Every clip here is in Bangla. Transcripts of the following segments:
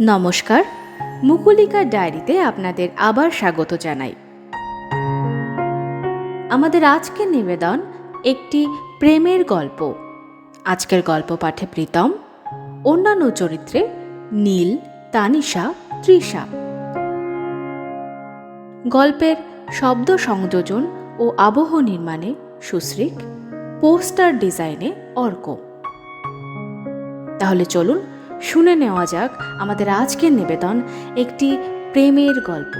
নমস্কার মুকুলিকার ডায়েরিতে আপনাদের আবার স্বাগত জানাই। আমাদের আজকের নিবেদন একটি প্রেমের গল্প। আজকের গল্প পাঠে প্রীতম, অন্যান্য চরিত্রে নীল, তানিশা, তৃষা। গল্পের শব্দ সংযোজন ও আবহ নির্মাণে সুশ্রিক, পোস্টার ডিজাইনে অর্ক। তাহলে চলুন শুনে নেওয়া যাক আমাদের আজকের নিবেদন একটি প্রেমের গল্প।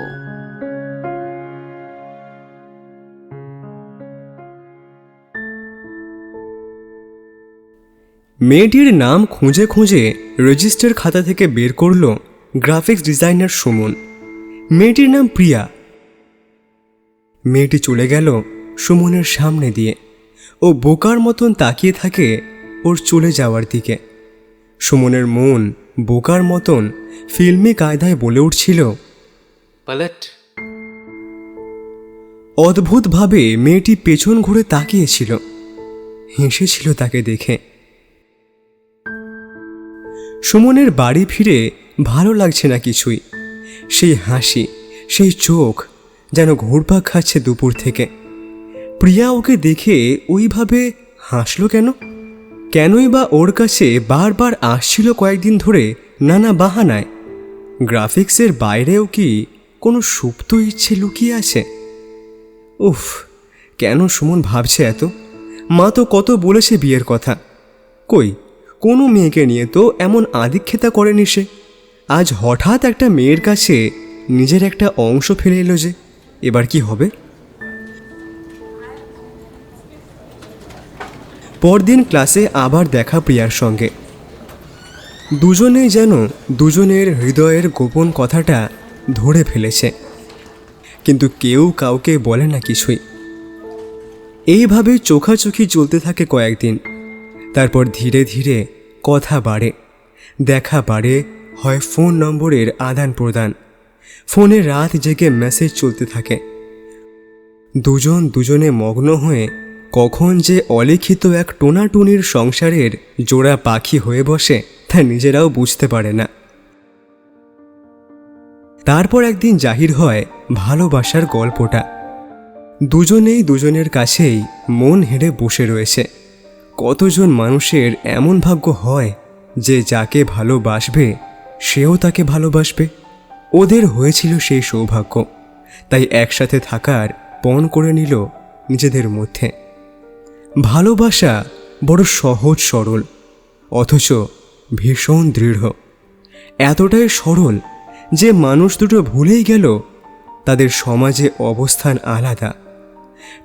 মেয়েটির নাম খুঁজে খুঁজে রেজিস্টার খাতা থেকে বের করল গ্রাফিক্স ডিজাইনার সুমন। মেয়েটির নাম প্রিয়া। মেয়েটি চলে গেল সুমনের সামনে দিয়ে। ও বোকার মতন তাকিয়ে থাকে ওর চলে যাওয়ার দিকে। সুমনের মন বোকার মতন ফিল্মি কায়দায় বলে উঠছিল পালাট। অদ্ভুতভাবে মেয়েটি পেছন ঘুরে তাকিয়েছিল হেসেছিল তাকে দেখে। সুমনের বাড়ি ফিরে ভালো লাগছে না কিছুই সেই হাসি সেই চোখ যেন ঘুরপাক খাচ্ছে দুপুর থেকে। প্রিয়া ওকে দেখে ওইভাবে হাসলো কেন? কেনই বা ওর কাছে বারবার আসছিল কয়েকদিন ধরে নানা বাহানায়? গ্রাফিক্সের বাইরেও কি কোনো সুপ্ত ইচ্ছে লুকিয়ে আছে? উফ, কেন সুমন ভাবছে এত? মা তো কত বলেছে বিয়ের কথা। কই, কোনো মেয়েকে নিয়ে তো এমন আদিক্ষেতা করেনি সে। আজ হঠাৎ একটা মেয়ের কাছে নিজের একটা অংশ ফেলে এলো যে। এবার কি হবে? পরদিন ক্লাসে আবার দেখা প্রিয়ার সঙ্গে। দুজনেই যেন দুজনের হৃদয়ের গোপন কথাটা ধরে ফেলেছে। কিন্তু কেউ কাউকে বলে না কিছুই। এইভাবে চোখাচোখি চলতে থাকে কয়েকদিন। তারপর ধীরে ধীরে কথা বাড়ে। দেখা বাড়ে, হয় ফোন নম্বরের আদান প্রদান। ফোনে রাত জেগে মেসেজ চলতে থাকে। দুজন দুজনে মগ্ন হয়ে কখন যে অলিখিত এক টোনাটুনির সংসারের জোড়া পাখি হয়ে বসে, তা নিজেরাও বুঝতে পারে না। তারপর একদিন জাহির হয় ভালোবাসার গল্পটা। দুজনেই দুজনের কাছেই মন হেরে বসে রয়েছে। কতজন মানুষের এমন ভাগ্য হয় যে যাকে ভালোবাসবে, সেও তাকে ভালোবাসবে? ওদের হয়েছিল সেই সৌভাগ্য। তাই একসাথে থাকার পণ করে নিল নিজেদের মধ্যে। ভালোবাসা বড় সহজ সরল, অথচ ভীষণ দৃঢ়। এতটাই সরল যে মানুষ দুটো ভুলেই গেল, তাদের সমাজে অবস্থান আলাদা।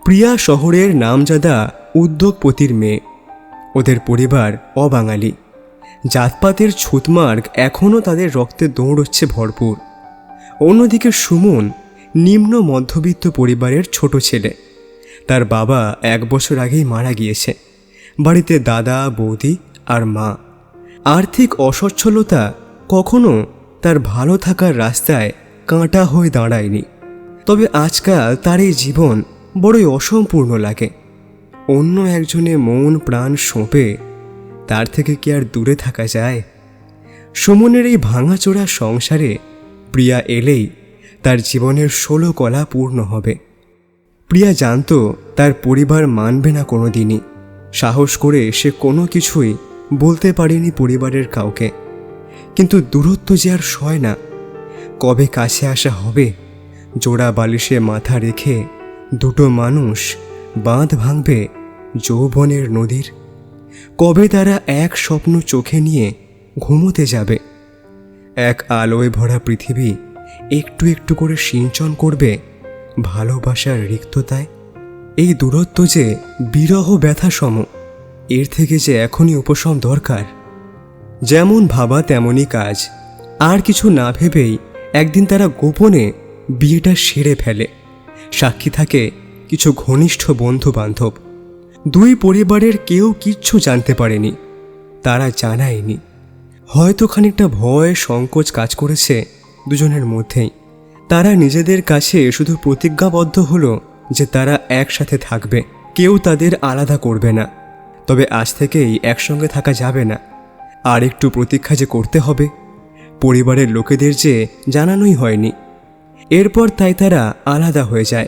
প্রিয়া শহরের নামজাদা উদ্যোগপতির মেয়ে, ওদের পরিবার অবাঙালি। জাতপাতের ছুতমার্গ এখনও তাদের রক্তে দৌড়চ্ছে ভরপুর। অন্যদিকে সুমন নিম্ন মধ্যবিত্ত পরিবারের ছোট ছেলে। তার বাবা এক বছর আগেই মারা গিয়েছে। বাড়িতে দাদা, বৌদি আর মা। আর্থিক অসচ্ছলতা কখনো তার ভালো থাকার রাস্তায় কাঁটা হয়ে দাঁড়ায়নি। তবে আজকাল তার এই জীবন বড়ই অসম্পূর্ণ লাগে। অন্য একজনে মন প্রাণ সঁপে তার থেকে কি আর দূরে থাকা যায়? সুমনের এই ভাঙাচোরা সংসারে প্রিয়া এলেই তার জীবনের ষোলো কলা পূর্ণ হবে। প্রিয়া জানতো তার পরিবার মানবে না কোনো দিনই সাহস করে সে কোনো কিছুই বলতে পারেনি পরিবারের কাউকে। কিন্তু দূরত্ব যে আর সয় না। কবে কাছে আসা হবে? জোড়া বালিশে মাথা রেখে দুটো মানুষ বাঁধ ভাঙবে যৌবনের নদীর। কবে তারা এক স্বপ্ন চোখে নিয়ে ঘুমোতে যাবে? এক আলোয় ভরা পৃথিবী একটু একটু করে সিঞ্চন করবে ভালোবাসার রিক্ততায়? এই দূরত্ব যে বিরহ ব্যথা সম এর থেকে যে এখনই উপশম দরকার। যেমন ভাবা তেমনই কাজ। আর কিছু না ভেবেই একদিন তারা গোপনে বিয়েটা সেরে ফেলে। সাক্ষী থাকে কিছু ঘনিষ্ঠ বন্ধু বান্ধব দুই পরিবারের কেউ কিচ্ছু জানতে পারেনি। তারা জানায়নি। হয়তো খানিকটা ভয় সংকোচ কাজ করেছে দুজনের মধ্যেই। তারা নিজেদের কাছে শুধু প্রতিজ্ঞাবদ্ধ হলো যে তারা একসাথে থাকবে। কেউ তাদের আলাদা করবে না। তবে আজ থেকেই একসঙ্গে থাকা যাবে না। আর একটু প্রতীক্ষা যে করতে হবে, পরিবারের লোকেদের যে জানানোই হয়নি। এরপর তাই তারা আলাদা হয়ে যায়।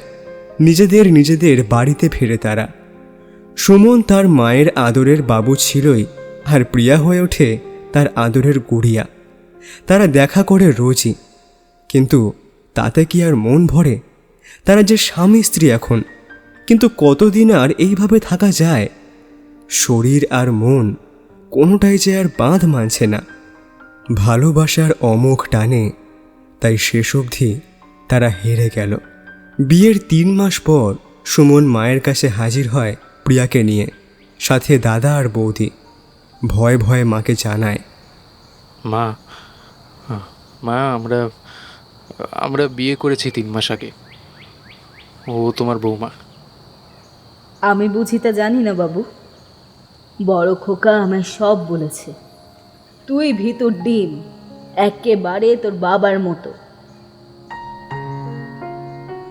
নিজেদের নিজেদের বাড়িতে ফেরে তারা। সুমন তার মায়ের আদরের বাবু ছিলই আর প্রিয়া হয়ে ওঠে তার আদরের গুড়িয়া। তারা দেখা করে রোজই। কিন্তু তাতে কি আর মন ভরে? তারা যে স্বামী স্ত্রী এখন, কিন্তু কতদিন আর এইভাবে থাকা যায়? শরীর আর মন কোনোটাই যে আর বাঁধ মানছে না। ভালোবাসার অমোঘ টানে, তাই শেষ অবধি তারা হেরে গেল। বিয়ের তিন মাস পর সুমন মায়ের কাছে হাজির হয় প্রিয়াকে নিয়ে, সাথে দাদা আর বৌদি। ভয়ে ভয়ে মাকে জানায়, মা মা, আমরা আমরা বিয়ে করেছি তিন মাস আগে। ও তোমার বৌমা। আমি বুঝি তা জানি না বাবু। বড় খোকা আমায় সব বলেছে। তুই ভিতর ডিম একেবারে তোর বাবার মতো।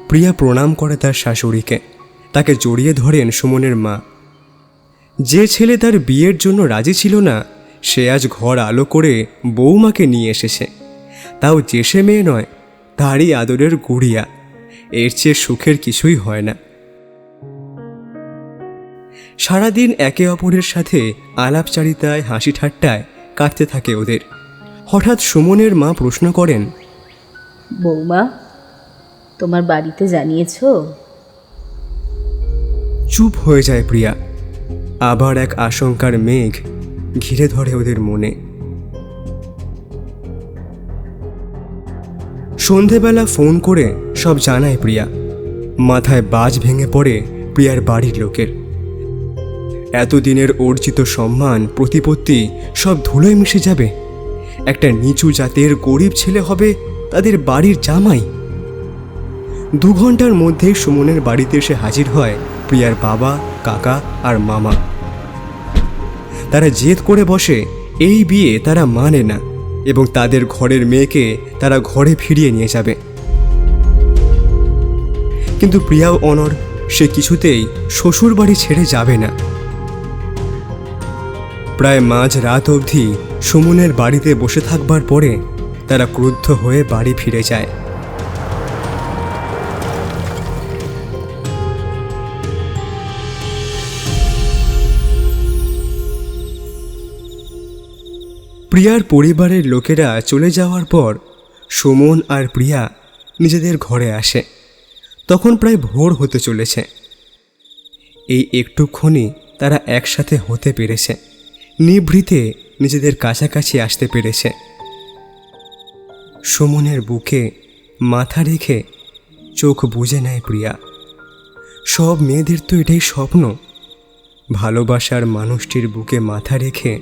প্রিয়া প্রণাম করে তার শাশুড়িকে। তাকে জড়িয়ে ধরেন সুমনের মা। যে ছেলে তার বিয়ের জন্য রাজি ছিল না সে আজ ঘর আলো করে বৌমাকে নিয়ে এসেছে। তাও যে সে মেয়ে নয় তারই আদরের গুড়িয়া। এর চেয়ে সুখের কিছুই হয় না। সারাদিন একে অপরের সাথে আলাপচারিতায় হাসি ঠাট্টায় কাটতে থাকে ওদের। হঠাৎ সুমনের মা প্রশ্ন করেন বৌমা তোমার বাড়িতে জানিয়েছো? চুপ হয়ে যায় প্রিয়া। আবার এক আশঙ্কার মেঘ ঘিরে ধরে ওদের মনে। সন্ধেবেলা ফোন করে সব জানায় প্রিয়া। মাথায় বাজ ভেঙে পড়ে প্রিয়ার বাড়ির লোকের। এতদিনের অর্জিত সম্মান, প্রতিপত্তি সব ধুলোয় মিশে যাবে। একটা নিচু জাতের গরিব ছেলে হবে তাদের বাড়ির জামাই। দু ঘণ্টার মধ্যেই সুমনের বাড়িতে এসে হাজির হয় প্রিয়ার বাবা, কাকা আর মামা। তারা জেদ করে বসে, এই বিয়ে তারা মানে না। এবং তাদের ঘরের মেয়েকে তারা ঘরে ফিরিয়ে নিয়ে যাবে। কিন্তু প্রিয়া অনর সে কিছুতেই শ্বশুর বাড়ি ছেড়ে যাবে না। প্রায় মাঝ রাত অবধি সুমনের বাড়িতে বসে থাকবার পরে তারা ক্রুদ্ধ হয়ে বাড়ি ফিরে যায়। প্রিয়ার পরিবারের লোকেরা চলে যাওয়ার পর সুমন আর প্রিয়া নিজেদের ঘরে আসে। তখন প্রায় ভোর হতে চলেছে। এই একটুক্ষণই তারা একসাথে হতে পেরেছে। নিভৃতে নিজেদের কাছাকাছি আসতে পেরেছে। সুমনের বুকে মাথা রেখে চোখ বুঝে নেয় প্রিয়া। সব মেয়েদের তো এটাই স্বপ্ন। ভালোবাসার মানুষটির বুকে মাথা রেখে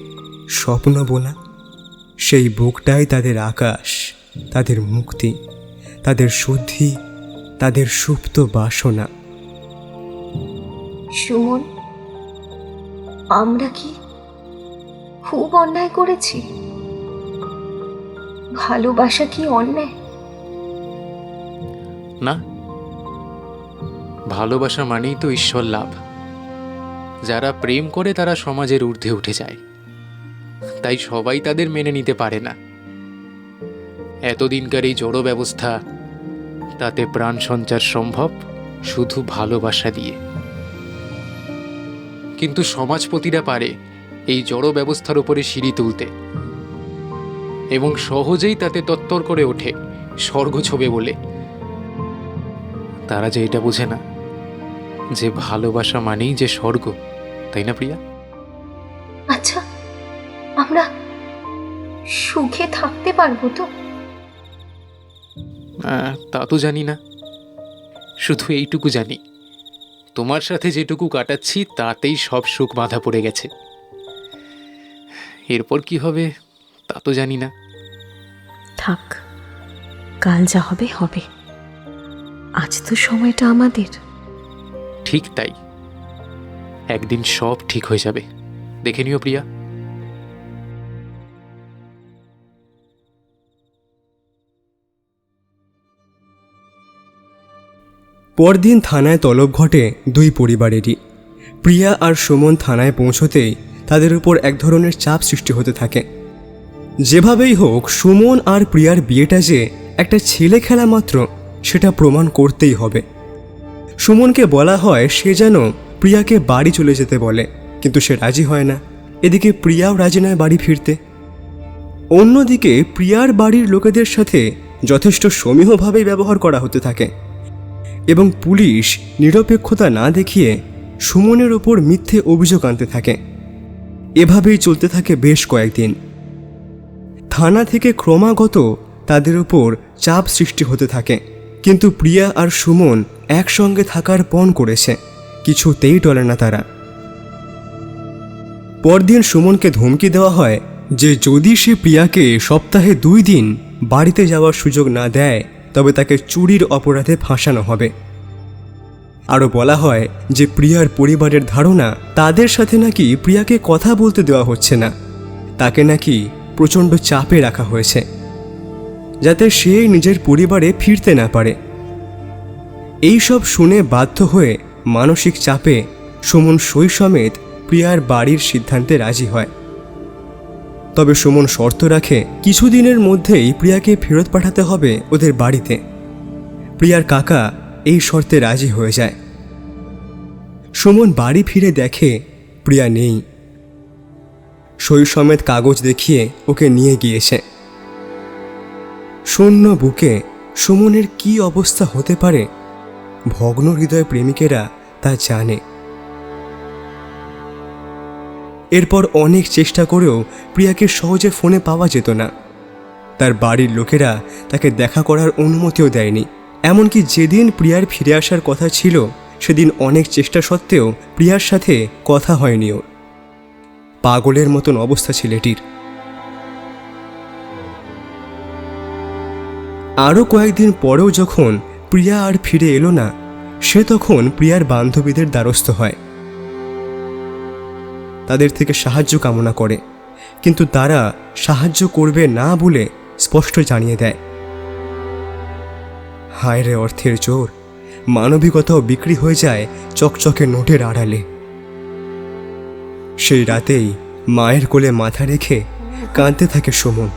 স্বপ্ন বোনা। সেই বুকটাই তাদের আকাশ তাদের মুক্তি তাদের শুদ্ধি তাদের সুপ্ত বাসনা। সুমন আমরা কি খুব অন্যায় করেছি? ভালোবাসা কি অন্যায়? না ভালোবাসা মানেই তো ঈশ্বর লাভ। যারা প্রেম করে তারা সমাজের ঊর্ধ্বে উঠে যায়। তাই সবাই তাদের মেনে নিতে পারে না। এতদিনকার এই জড়ো ব্যবস্থা, তাতে প্রাণ সঞ্চার সম্ভব শুধু ভালোবাসা দিয়ে। কিন্তু সমাজপতিরা পারে এই জড়ো ব্যবস্থার উপরে সিঁড়ি তুলতে এবং সহজেই তাতে তত্তর করে ওঠে স্বর্গ ছবে বলে। তারা যে এটা বোঝে না, যে ভালোবাসা মানেই যে স্বর্গ, তাই না প্রিয়া? সুখে থাকতে পারব তো? তা তো জানি না। শুধু এইটুকু জানি। তোমার সাথে যেটুকু কাটাচ্ছি তাতেই সব সুখ বাঁধা পড়ে গেছে। এরপর কি হবে তা তো জানি না। থাক কাল যা হবে হবে। আজ তো সময়টা আমাদের। ঠিক তাই। একদিন সব ঠিক হয়ে যাবে। দেখে নিও প্রিয়া। পরদিন থানায় তলব ঘটে দুই পরিবারেরই। প্রিয়া আর সুমন থানায় পৌঁছতেই তাদের উপর এক ধরনের চাপ সৃষ্টি হতে থাকে। যেভাবেই হোক, সুমন আর প্রিয়ার বিয়েটা যে একটা ছেলে খেলা মাত্র, সেটা প্রমাণ করতেই হবে। সুমনকে বলা হয় সে যেন প্রিয়াকে বাড়ি চলে যেতে বলে, কিন্তু সে রাজি হয় না। এদিকে প্রিয়াও রাজি নয় বাড়ি ফিরতে। অন্যদিকে প্রিয়ার বাড়ির লোকেদের সাথে যথেষ্ট সমীহভাবেই ব্যবহার করা হতে থাকে। এবং পুলিশ নিরপেক্ষতা না দেখিয়ে সুমনের ওপর মিথ্যে অভিযোগ আনতে থাকে। এভাবেই চলতে থাকে বেশ কয়েকদিন। থানা থেকে ক্রমাগত তাদের উপর চাপ সৃষ্টি হতে থাকে। কিন্তু প্রিয়া আর সুমন একসঙ্গে থাকার পণ করেছে। কিছুতেই টলে না তারা। পরদিন সুমনকে ধমকি দেওয়া হয় যে যদি সে প্রিয়াকে সপ্তাহে দুই দিন বাড়িতে যাওয়ার সুযোগ না দেয় তবে তাকে চুরির অপরাধে ফাঁসানো হবে। আরও বলা হয় যে প্রিয়ার পরিবারের ধারণা তাদের সাথে নাকি প্রিয়াকে কথা বলতে দেওয়া হচ্ছে না। তাকে নাকি প্রচণ্ড চাপে রাখা হয়েছে, যাতে সে নিজের পরিবারে ফিরতে না পারে। এই সব শুনে বাধ্য হয়ে মানসিক চাপে সুমন সই সমেত প্রিয়ার বাড়ির সিদ্ধান্তে রাজি হয়। তবে সুমন শর্ত রাখে কিছুদিনের মধ্যেই প্রিয়াকে ফেরত পাঠাতে হবে ওদের বাড়িতে। প্রিয়ার কাকা এই শর্তে রাজি হয়ে যায়। সুমন বাড়ি ফিরে দেখে প্রিয়া নেই। সই সমেত কাগজ দেখিয়ে ওকে নিয়ে গিয়েছে। শূন্য বুকে সুমনের কি অবস্থা হতে পারে? ভগ্ন হৃদয় প্রেমিকেরা তা জানে। এরপর অনেক চেষ্টা করেও প্রিয়াকে সহজে ফোনে পাওয়া যেত না। তার বাড়ির লোকেরা তাকে দেখা করার অনুমতিও দেয়নি। এমনকি যেদিন প্রিয়ার ফিরে আসার কথা ছিল, সেদিন অনেক চেষ্টা সত্ত্বেও প্রিয়ার সাথে কথা হয়নি ওর পাগলের মতন অবস্থা ছেলেটির। আরও কয়েকদিন পরেও যখন প্রিয়া আর ফিরে এলো না, সে তখন প্রিয়ার বান্ধবীদের দ্বারস্থ হয়। তাদের থেকে সাহায্য কামনা করে। কিন্তু তারা সাহায্য করবে না বলে স্পষ্ট জানিয়ে দেয়। হায় রে অর্থের জোর মানবিকতাও বিক্রি হয়ে যায় চকচকে নোটের আড়ালে। সেই রাতেই মায়ের কোলে মাথা রেখে কাঁদতে থাকে সুমন।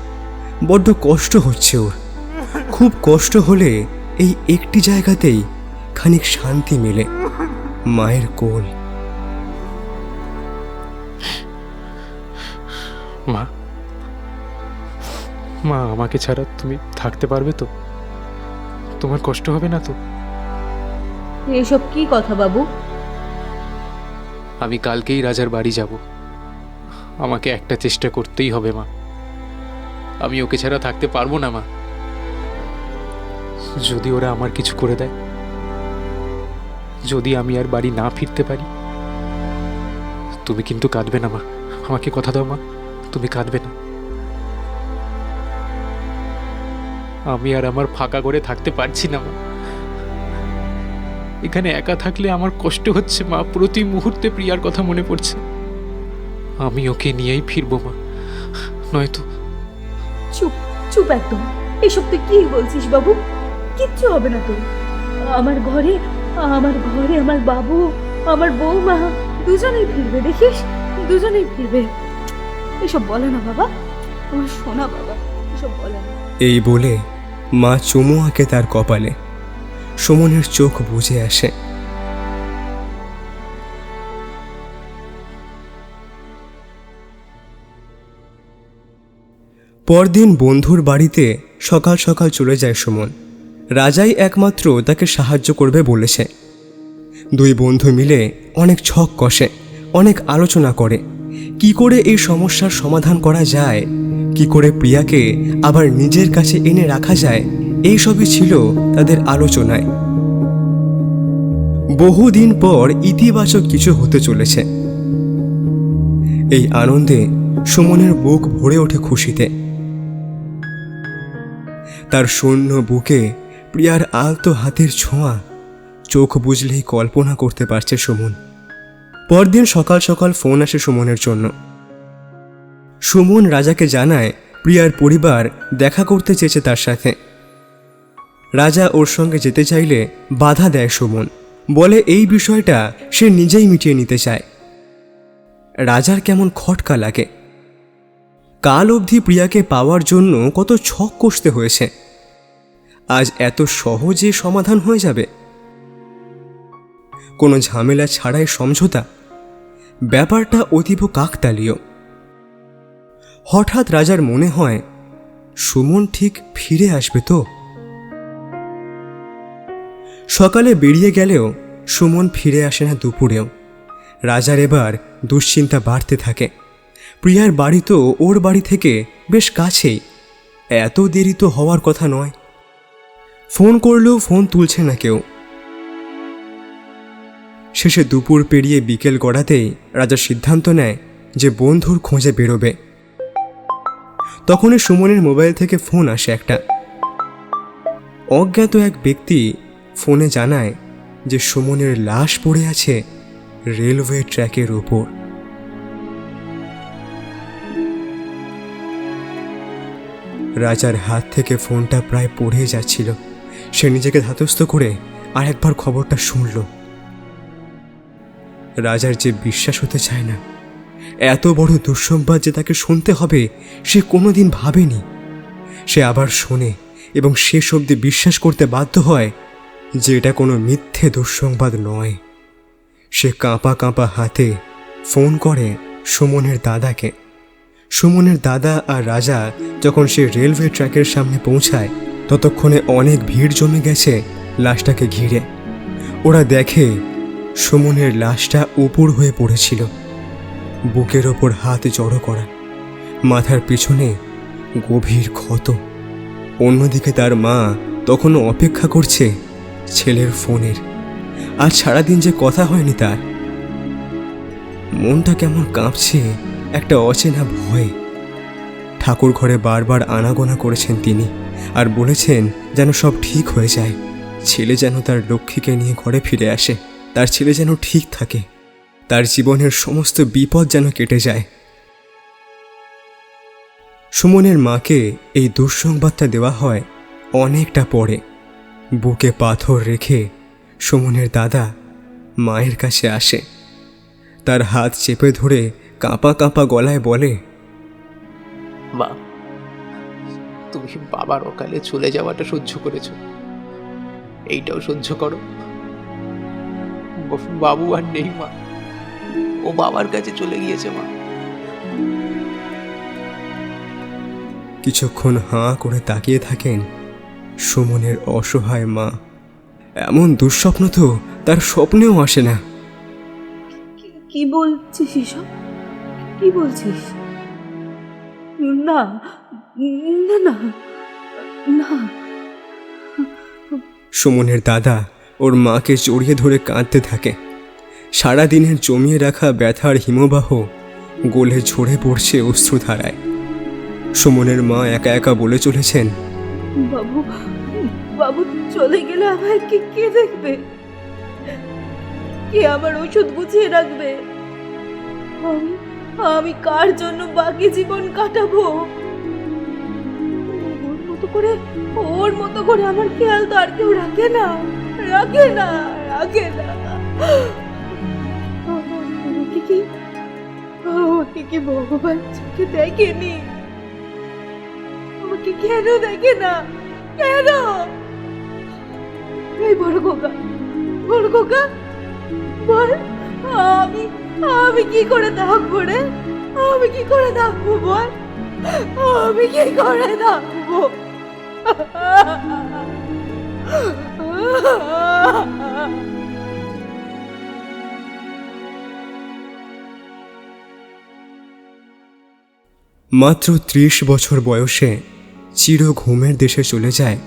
বড্ড কষ্ট হচ্ছে ওর। খুব কষ্ট হলে এই একটি জায়গাতেই খানিক শান্তি মেলে। মায়ের কোল। মা। মা আমাকে ছাড়া তুমি থাকতে পারবে তো? তোমার কষ্ট হবে না তো? এসব কি কথা বাবু? আমি কালকেই রাজার বাড়ি যাব। আমাকে একটা চেষ্টা করতেই হবে মা। আমি ওকে ছাড়া থাকতে পারব না মা। যদি ওরা আমার কিছু করে দেয় যদি আমি আর বাড়ি না ফিরতে পারি তুমি কিন্তু কাঁদবে না মা। আমাকে কথা দাও মা। তুমি কাঁদবে না। আমি আর আমার ফাঁকা করে থাকতে পারছি না, মা। এখানে একা থাকলে আমার কষ্ট হচ্ছে, মা। প্রতি মুহূর্তে প্রিয়ার কথা মনে পড়ছে। আমি ওকে নিয়েই ফিরবো, মা। নয়তো চুপ চুপ একদম। এসব তুই কি বলছিস, বাবু? কিচ্ছু হবে না তোর আমার ঘরে আমার ঘরে আমার বাবু, আমার বৌমা, দুজনেই ফিরবে, দেখিস? দুজনেই ফিরবে। এসব বলে না বাবা। সোনা বাবা, এসব বলে না। এই বলে মা চুমু আঁকে তার কপালে, সুমনের চোখ বুঝে আসে। পরদিন বন্ধুর বাড়িতে সকাল সকাল চলে যায় সুমন। রাজাই একমাত্র তাকে সাহায্য করবে বলেছে। দুই বন্ধু মিলে অনেক ছক কষে, অনেক আলোচনা করে। কি করে এই সমস্যার সমাধান করা যায়? কি করে প্রিয়াকে আবার নিজের কাছে এনে রাখা যায়? এই সবই ছিল তাদের আলোচনায়। বহুদিন পর ইতিবাচক কিছু হতে চলেছে। এই আনন্দে সুমনের বুক ভরে ওঠে খুশিতে। তার শূন্য বুকে প্রিয়ার আলতো হাতের ছোঁয়া। চোখ বুঝলেই কল্পনা করতে পারছে সুমন। পরদিন সকাল সকাল ফোন আসে সুমনের জন্য। সুমন রাজাকে জানায়, প্রিয়ার পরিবার দেখা করতে চেয়েছে তার সাথে। রাজা ওর সঙ্গে যেতে চাইলে বাধা দেয় সুমন। বলে এই বিষয়টা সে নিজেই মিটিয়ে নিতে চায়। রাজার কেমন খটকা লাগে। কাল অবধি প্রিয়াকে পাওয়ার জন্য কত ছক কষতে হয়েছে। আজ এত সহজে সমাধান হয়ে যাবে। কোনো ঝামেলা ছাড়াই সমঝোতা ব্যাপারটা অতীব কাকতালীয়। হঠাৎ রাজার মনে হয়, সুমন ঠিক ফিরে আসবে তো? সকালে বেরিয়ে গেলেও সুমন ফিরে আসে না দুপুরেও। রাজার এবার দুশ্চিন্তা বাড়তে থাকে। প্রিয়ার বাড়ি তো ওর বাড়ি থেকে বেশ কাছেই। এত দেরি তো হওয়ার কথা নয়। ফোন করলেও ফোন তুলছে না কেউ। শেষে দুপুর পেরিয়ে বিকেল গড়াতেই রাজা সিদ্ধান্ত নেয় যে বন্ধুর খোঁজে বেরোবে। তখনই সুমনের মোবাইল থেকে ফোন আসে একটা। অজ্ঞাত এক ব্যক্তি ফোনে জানায় যে সুমনের লাশ পড়ে আছে রেলওয়ে ট্র্যাকের ওপর। রাজার হাত থেকে ফোনটা প্রায় পড়ে যাচ্ছিল। সে নিজেকে ধাতস্থ করে আর একবার খবরটা শুনল। রাজার যে বিশ্বাস হতে চায় না, এত বড় দুঃসংবাদ যে তাকে শুনতে হবে, সে কোনোদিন ভাবেনি। সে আবার শোনে এবং শেষ অবধি বিশ্বাস করতে বাধ্য হয় যে এটা কোনো মিথ্যে দুঃসংবাদ নয়। সে কাঁপা কাঁপা হাতে ফোন করে সুমনের দাদাকে। সুমনের দাদা আর রাজা যখন সে রেলওয়ে ট্র্যাকের সামনে পৌঁছায়, ততক্ষণে অনেক ভিড় জমে গেছে লাশটাকে ঘিরে। ওরা দেখে সুমনের লাশটা উপুর হয়ে পড়েছিল। বুকের ওপর হাত জড়ো করা। মাথার পিছনে গভীর ক্ষত। অন্যদিকে তার মা তখনও অপেক্ষা করছে ছেলের ফোনের। আর সারাদিন যে কথা হয়নি তার। মনটা কেমন কাঁপছে একটা অচেনা ভয়ে। ঠাকুর ঘরে বারবার আনাগোনা করেছেন তিনি আর বলেছেন যেন সব ঠিক হয়ে যায়। ছেলে যেন তার লক্ষ্মীকে নিয়ে ঘরে ফিরে আসে। তার ছেলে যেন ঠিক থাকে। তার জীবনের সমস্ত বিপদ যেন কেটে যায়। সুমনের মাকে এই দুঃসংবাদটা দেওয়া হয় অনেকটা পরে। বুকে পাথর রেখে সুমনের দাদা মায়ের কাছে আসে। তার হাত চেপে ধরে কাঁপা কাঁপা গলায় বলে, মা, তুমি বাবার অকালে চলে যাওয়াটা সহ্য করেছ। এইটাও সহ্য করো। বাবু আর নেই মা। ও বাবার কাছে চলে গিয়েছে মা। কিছুক্ষণ হাঁ করে তাকিয়ে থাকেন সুমনের অসহায় মা। এমন দুঃস্বপ্ন তো তার স্বপ্নেও আসে না। কি- বলছিস এসব? কি বলছিস? না না না না। সুমনের দাদা ওর মাকে জড়িয়ে ধরে কাঁদতে থাকে। সারাদিনের জমিয়ে রাখা ব্যথার হিমবাহ গোলে ঝরে পড়ছে অশ্রুধারায়। সুমনের মা একা একা বলে চলেছেন, বাবু বাবু, চলে গেলে আমায় কে কে দেখবে? কে আমার ওষুধ গুছিয়ে রাখবে? আমি আমি কার জন্য বাকি জীবন কাটাবো? ওর মতো করে, ওর মতো করে আমার খেয়াল তো আর কেউ রাখে না। রাখে না রাখে না আমাকে কি কি ভগবান চোখে দেখেনি? আমাকে কেন দেখে না কেন? এই বড় খোকা বড় খোকা, বল, আমি আমি কি করে থাকব রে? আমি কি করে থাকব বল? আমি কি করে থাকব? মাত্র ত্রিশ বছর বয়সে চির ঘুমের দেশে চলে যায়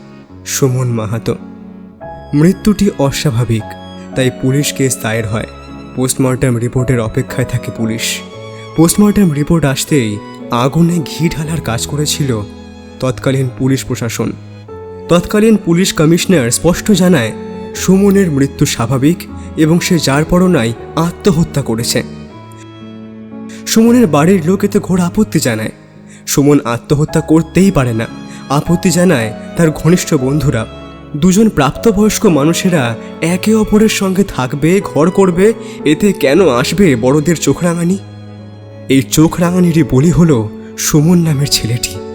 সুমন মাহাতো। মৃত্যুটি অস্বাভাবিক, তাই পুলিশ কেস দায়ের হয়। পোস্টমর্টম রিপোর্টের অপেক্ষায় থাকে পুলিশ। পোস্টমর্টম রিপোর্ট আসতেই আগুনে ঘি ঢালার কাজ করেছিল তৎকালীন পুলিশ প্রশাসন। তৎকালীন পুলিশ কমিশনার স্পষ্ট জানায়, সুমনের মৃত্যু স্বাভাবিক এবং সে যার পরনায় আত্মহত্যা করেছে। সুমনের বাড়ির লোক এতে ঘোর আপত্তি জানায়। সুমন আত্মহত্যা করতেই পারে না। আপত্তি জানায় তার ঘনিষ্ঠ বন্ধুরা। দুজন প্রাপ্তবয়স্ক মানুষেরা একে অপরের সঙ্গে থাকবে, ঘর করবে, এতে কেন আসবে বড়দের চোখ রাঙানি এই চোখ রাঙানিরই বলি হলো সুমন নামের ছেলেটি।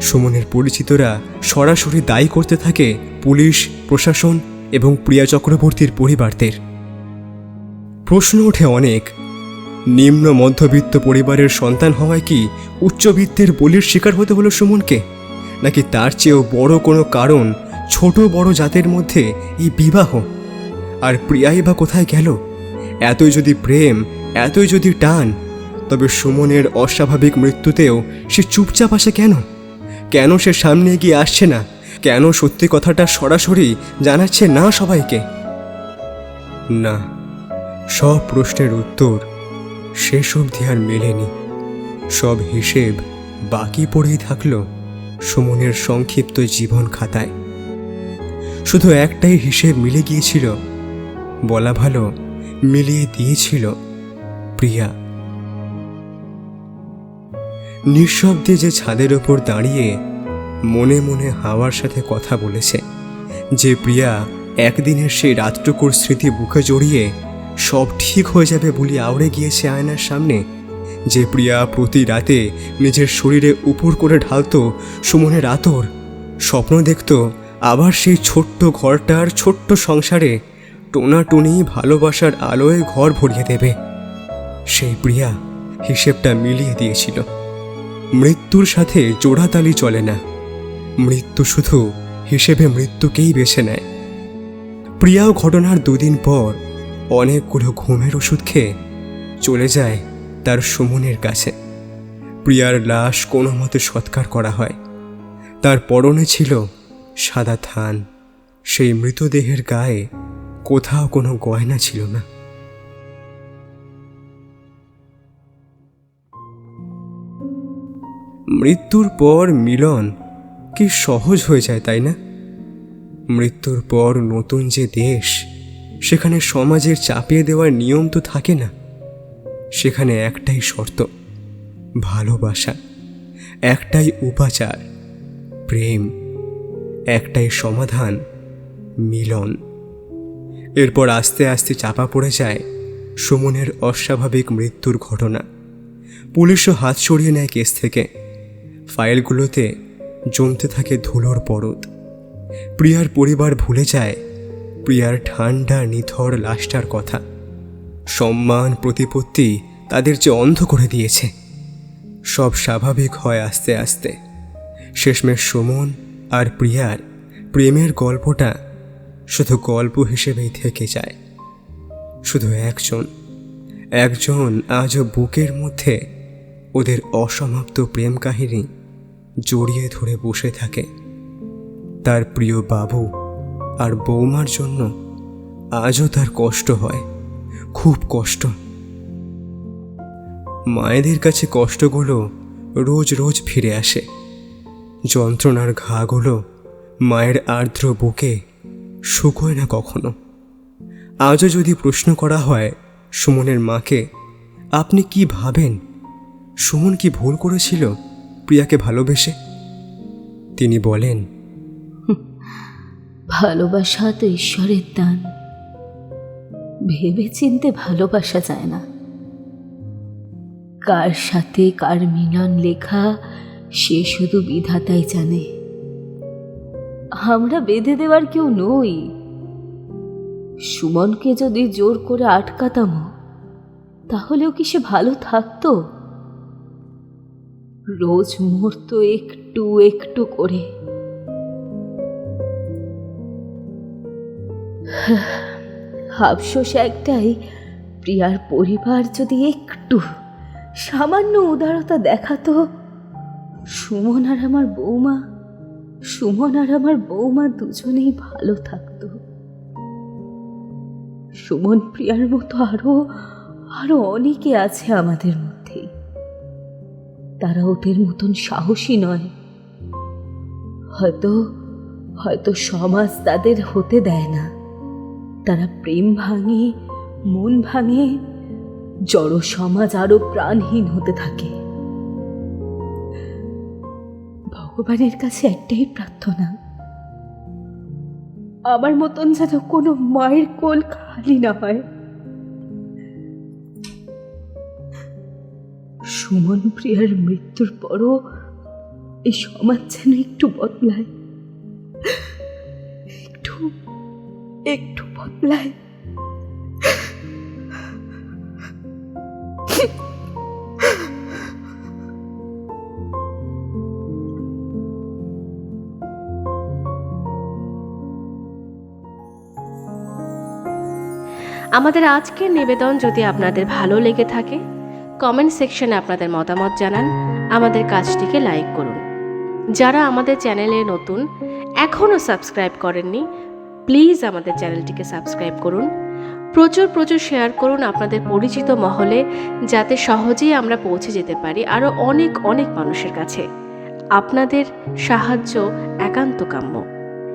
সুমনের পরিচিতরা সরাসরি দায়ী করতে থাকে পুলিশ, প্রশাসন এবং প্রিয়া চক্রবর্তীর পরিবারদের। প্রশ্ন ওঠে অনেক, নিম্ন মধ্যবিত্ত পরিবারের সন্তান হওয়ায় কি উচ্চবিত্তের বলির শিকার হতে হলো সুমনকে? নাকি তার চেয়েও বড় কোনো কারণ ছোট বড় জাতের মধ্যে এই বিবাহ? আর প্রিয়াই বা কোথায় গেল? এতই যদি প্রেম, এতই যদি টান, তবে সুমনের অস্বাভাবিক মৃত্যুতেও সে চুপচাপ আসে কেন? কেন সে সামনে এগিয়ে আসছে না? কেন সত্যি কথাটা সরাসরি জানাচ্ছে না সবাইকে? না, সব প্রশ্নের উত্তর শেষ অবধি আর মেলেনি। সব হিসেব বাকি পড়েই থাকল সুমনের সংক্ষিপ্ত জীবন খাতায়। শুধু একটাই হিসেব মিলে গিয়েছিল, বলা ভালো মিলিয়ে দিয়েছিল, প্রিয়া। নিঃশব্দে যে ছাদের ওপর দাঁড়িয়ে মনে মনে হাওয়ার সাথে কথা বলেছে, যে প্রিয়া একদিনের সেই রাতটুকুর স্মৃতি বুকে জড়িয়ে সব ঠিক হয়ে যাবে বলে আওড়ে গিয়েছে আয়নার সামনে, যে প্রিয়া প্রতি রাতে নিজের শরীরে উপর করে ঢালতো, সুমনের আতর, স্বপ্ন দেখত আবার সেই ছোট্ট ঘরটার ছোট্ট সংসারে টোনাটুনি ভালোবাসার আলোয় ঘর ভরিয়ে দেবে। সেই প্রিয়া হিসেবটা মিলিয়ে দিয়েছিল। মৃত্যুর সাথে জোড়াতালি চলে না। মৃত্যু শুধু হিসেবে মৃত্যুকেই বেছে নেয়। প্রিয়াও ঘটনার দুদিন পর অনেকগুলো ঘুমের ওষুধ খেয়ে চলে যায় তার সুমনের কাছে। প্রিয়ার লাশ কোনো মতে সৎকার করা হয়। তার পরনে ছিল সাদা থান। সেই মৃতদেহের গায়ে কোথাও কোনো গয়না ছিল না। মৃত্যুর পর মিলন কি সহজ হয়ে যায়, তাই না? মৃত্যুর পর নতুন যে দেশ, সেখানে সমাজের চাপিয়ে দেওয়ার নিয়ম তো থাকে না। সেখানে একটাই শর্ত, ভালোবাসা, একটাই উপাচার, প্রেম, একটাই সমাধান, মিলন। এরপর আস্তে আস্তে চাপা পড়ে যায় সুমনের অস্বাভাবিক মৃত্যুর ঘটনা। পুলিশও হাত সরিয়ে নেয় কেস থেকে। ফাইলগুলোতে জমতে থাকে ধুলোর পরত। প্রিয়ার পরিবার ভুলে যায় প্রিয়ার ঠান্ডা, নিথর, লাশটার কথা। সম্মান, প্রতিপত্তি তাদের যে অন্ধ করে দিয়েছে, সব স্বাভাবিক হয় আস্তে আস্তে। শেষমেশ সুমন আর প্রিয়ার প্রেমের গল্পটা শুধু গল্প হিসেবেই থেকে যায়। শুধু একজন একজন আজও বুকের মধ্যে ওদের অসমাপ্ত প্রেম কাহিনী জড়িয়ে ধরে বসে থাকে। তার প্রিয় বাবু আর বৌমার জন্য আজও তার কষ্ট হয়, খুব কষ্ট। মায়েদের কাছে কষ্টগুলো রোজ রোজ ফিরে আসে। যন্ত্রণার ঘাগুলো মায়ের আর্দ্র বুকে শুকোয় না কখনো। আজও যদি প্রশ্ন করা হয় সুমনের মাকে, আপনি কি ভাবেন? সুমন কি ভুল করেছিল? প্রিয়াকে ভালোবেসে? তিনি বলেন, ভালোবাসা তো ঈশ্বরের দান। ভেবে চিনতে ভালোবাসা যায় না। কার সাথে কার মিলন লেখা, সে শুধু বিধাতাই জানে। আমরা বেঁধে দেওয়ার কেউ নই। সুমনকে যদি জোর করে আটকাতাম, তাহলেও কি সে ভালো থাকতো? রোজ মুহূর্ত একটু একটু করে। আফসোস একটাই, প্রিয়ার পরিবার যদি একটু সামান্য উদারতা দেখাতো, সুমন আর আমার বৌমা, সুমন আর আমার বৌমা দুজনেই ভালো থাকতো। সুমন, প্রিয়ার মতো আরও আরও অনেকে আছে আমাদের মধ্যে তারা ওদের মতন সাহসী নয়। হয়তো হয়তো সমাজ তাদের হতে দেয় না। তারা প্রেম ভাঙে, মন ভাঙে, জড় সমাজ আরও প্রাণহীন হতে থাকে। ভগবানের কাছে একটাই প্রার্থনা। আমার মতন যেন কোনো মায়ের কোল খালি না হয়। সুমন প্রিয়ার মৃত্যুর পরও এই সমাজ যেন একটু বদলায়। একটু একটু বদলায়। আমাদের আজকের নিবেদন যদি আপনাদের ভালো লেগে থাকে কমেন্ট সেকশনে আপনাদের মতামত জানান। আমাদের কাজটিকে লাইক করুন। যারা আমাদের চ্যানেলে নতুন এখনও সাবস্ক্রাইব করেননি, প্লিজ আমাদের চ্যানেলটিকে সাবস্ক্রাইব করুন। প্রচুর প্রচুর শেয়ার করুন আপনাদের পরিচিত মহলে, যাতে সহজেই আমরা পৌঁছে যেতে পারি আরও অনেক অনেক মানুষের কাছে। আপনাদের সাহায্য একান্ত কাম্য।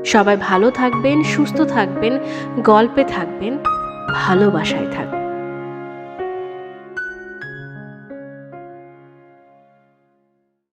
সবাই ভালো থাকবেন, সুস্থ থাকবেন, গল্পে থাকবেন, ভালোবাসায় থাকবেন।